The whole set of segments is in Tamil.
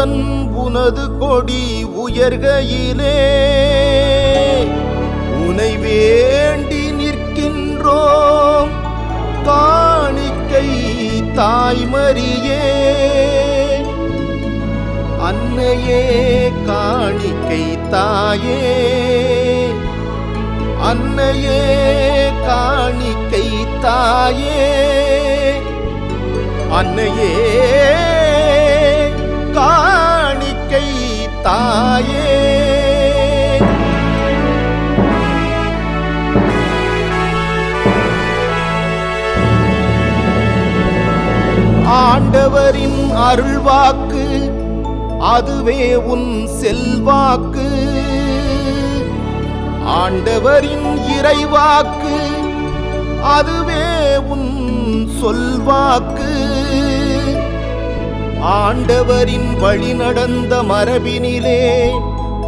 உடன் உனது கொடி உயர்கையிலே. உனை வேண்டி நிற்கின்றோம் காணிக்கை தாய்மரியே. அன்னையே காணிக்கை தாயே. அன்னையே காணிக்கை தாயே. அன்னையே தாயே. ஆண்டவரின் அருள்வாக்கு அதுவே உன் செல்வாக்கு. ஆண்டவரின் இறைவாக்கு அதுவே உன் சொல்வாக்கு. ஆண்டவரின் வழி நடந்த மரபினிலே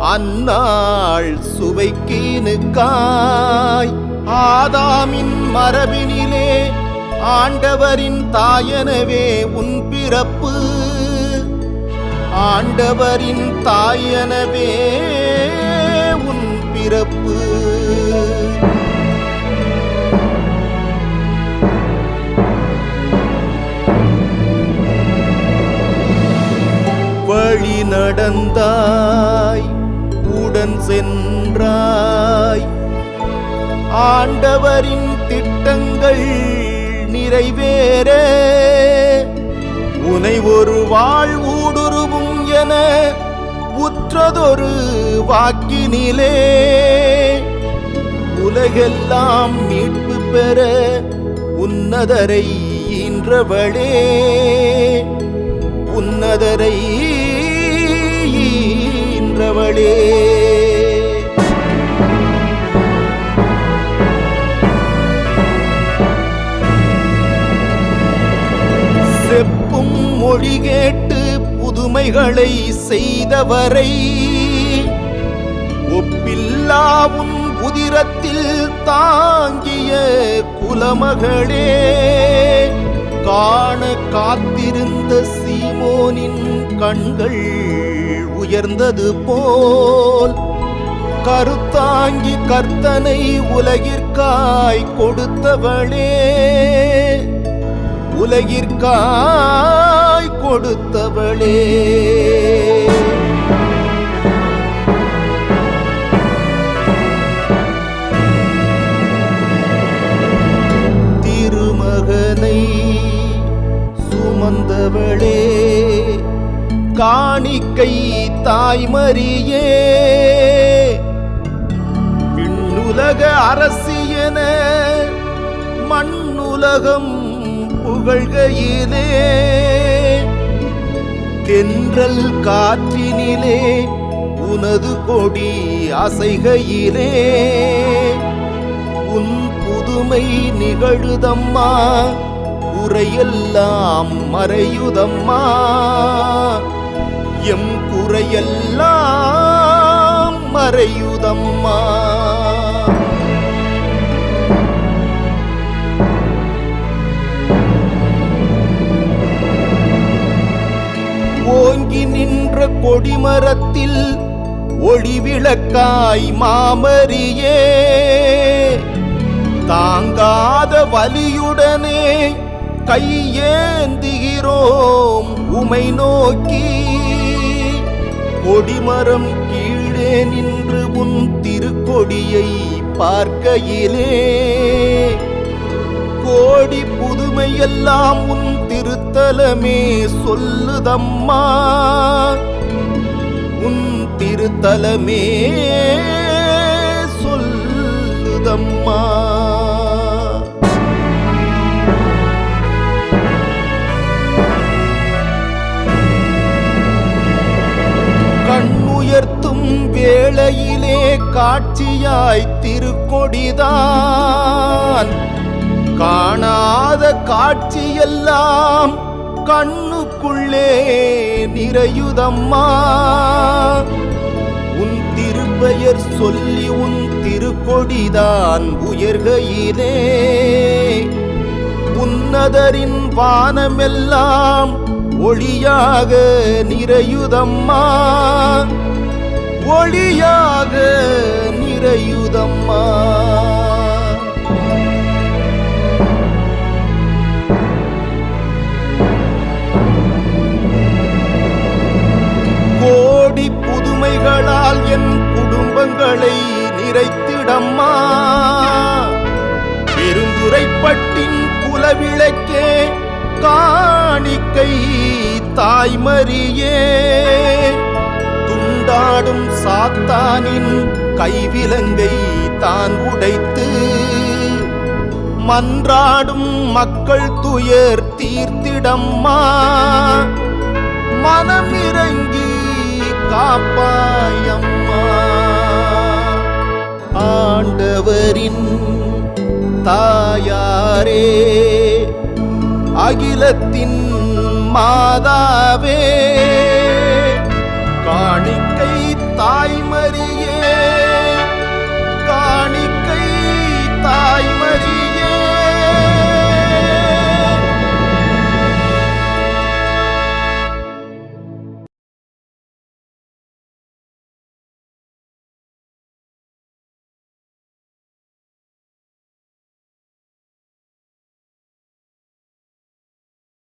அந்நாள் சுவைக்கீனுக்காய் ஆதாமின் மரபினிலே ஆண்டவரின் தாயனவே உன் பிறப்பு. ஆண்டவரின் தாயனவே உன் பிறப்பு. நடந்தாய் உடன் சென்றாய். ஆண்டவரின் திட்டங்கள் நிறைவேற. உனை ஒரு வாழ்வூடுருவும் என உற்றதொரு வாக்கினிலே. உலகெல்லாம் மீட்பு பெற உன்னதரை ஈன்றவளே. உன்னதரை நின்றவளே. செப்பும் மொழி கேட்டு புதுமைகளை செய்தவரை ஒப்பில்லா உன் உதிரத்தில் தாங்கிய குலமகளே. காண காத்திருந்த சீமோனின் கண்கள் உயர்ந்தது போல். கருத்தாங்கி கர்த்தனை உலகிற்காய் கொடுத்தவளே. உலகிற்காய் கொடுத்தவளே. திருமகனை சுமந்தவளே. காணிக்கை தாய்மரியே. விண்ணுலக அரசியன மண்ணுலகம் புகழ்கையிலே. தென்றல் காற்றினிலே உனது கொடி அசைகையிலே. உன் புதுமை நிகழுதம்மா உரையெல்லாம் மறையுதம்மா. எம் குறையெல்லாம் மறையுதம்மா. ஓங்கி நின்ற கொடிமரத்தில் ஒளிவிளக்காய் மாமரியே. தாங்காத வலியுடனே கையேந்துகிறோம் உமை நோக்கி. கொடிமரம் கீழே நின்று உன் திருக்கொடியை பார்க்கையிலே. கோடி புதுமையெல்லாம் உன் திருத்தலமே சொல்லுதம்மா. உன் திருத்தலமே சொல்லுதம்மா. வேளையிலே காட்சியாய் திருக்கொடிதான். காணாத காட்சியெல்லாம் கண்ணுக்குள்ளே நிறையுதம்மா. உன் திருப்பெயர் சொல்லி உன் திருக்கொடிதான் உயர்கையிலே. உன்னதரின் வானமெல்லாம் ஒளியாக நிறையுதம்மா. ஒளியாக நிறையுதம்மா. கோடி புதுமைகளால் என் குடும்பங்களை நிறைத்திடம்மா. பெருந்துரைப்பட்டின் குலவிளக்கே காணிக்கை தாய்மரியே. கொண்டாடும் சாத்தானின் கைவிலங்கை தான் உடைத்து மன்றாடும் மக்கள் துயர் தீர்த்திடம்மா. மனமிறங்கி காப்பாயம்மா. ஆண்டவரின் தாயாரே அகிலத்தின் மாதாவே